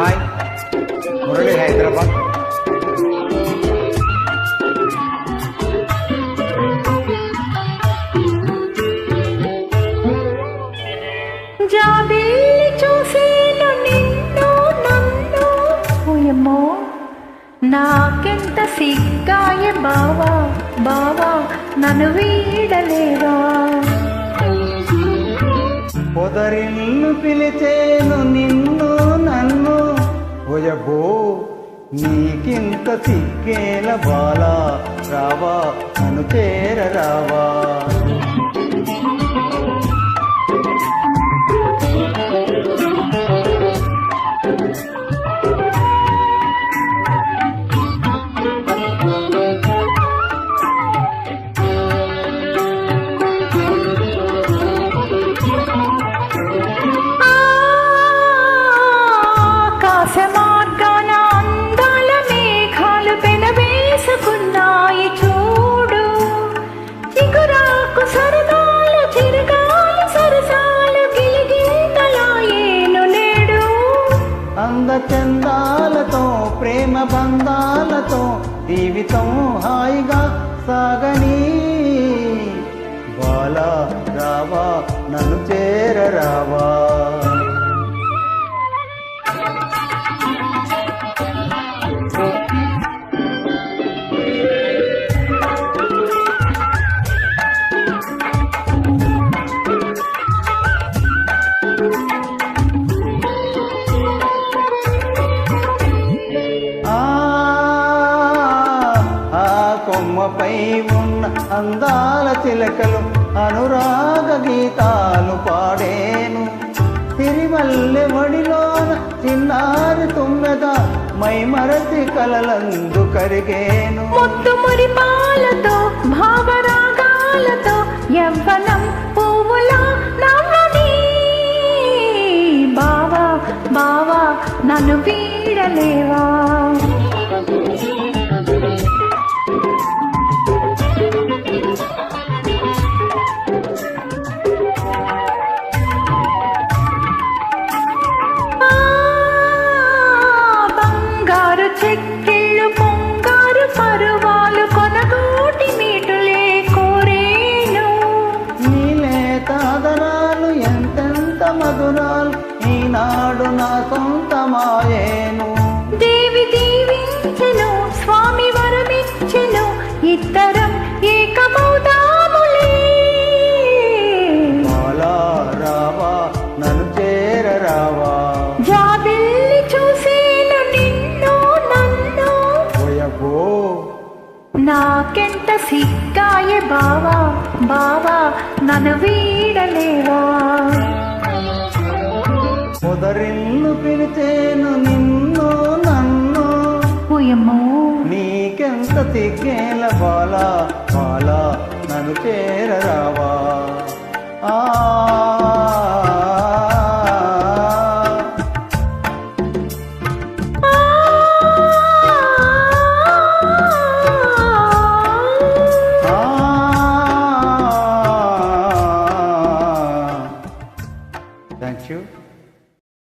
Hi Murali Hyderabad నాకెంత సిగ్గాయ బావా బావా నన్ను వీడలేవా పొదరిల్లు పిలిచేను నిన్ను నన్ను. ఒయబో నీకింత సిగ్గేల బాలా రావా నన్ను చేరరావా. అందచందాలతో ప్రేమ బంధాలతో జీవితం హాయిగా సాగని. బాలా రావా నన్ను చేరరావా? ఉన్న అందాల చిలకలు అనురాగ గీతాలు పాడేను. తిరిమల్లె వడిలోన చిన్నారి తుమ్మెద మైమరతి కలలందు కరిగేను. ముద్దు మురిపాలతో భావరాగాలతో యవ్వనం పువ్వులా నవ్వని. బావా బావా నన్ను వీడలేవా? చెక్కిళ్ళు పొంగారు పరువాలు కొనగోటి మీటులే కోరేను. నీలేత ఆదరాలు ఎంతెంత మధురాలు ఈనాడు నా సొంతమాయేను దేవి దీవించెను స్వామి వరమిచ్చెను ఇద్దరం నాకెంత సిగ్గాయ బావా బావా నన్ను వీడలేవా? పొదరిల్లు పిలిచేను నిన్ను నన్ను. ఓయమ్మో. నీకెంత తిగ్గేల బాలా బాలా నన్ను చేరరావా? ఆ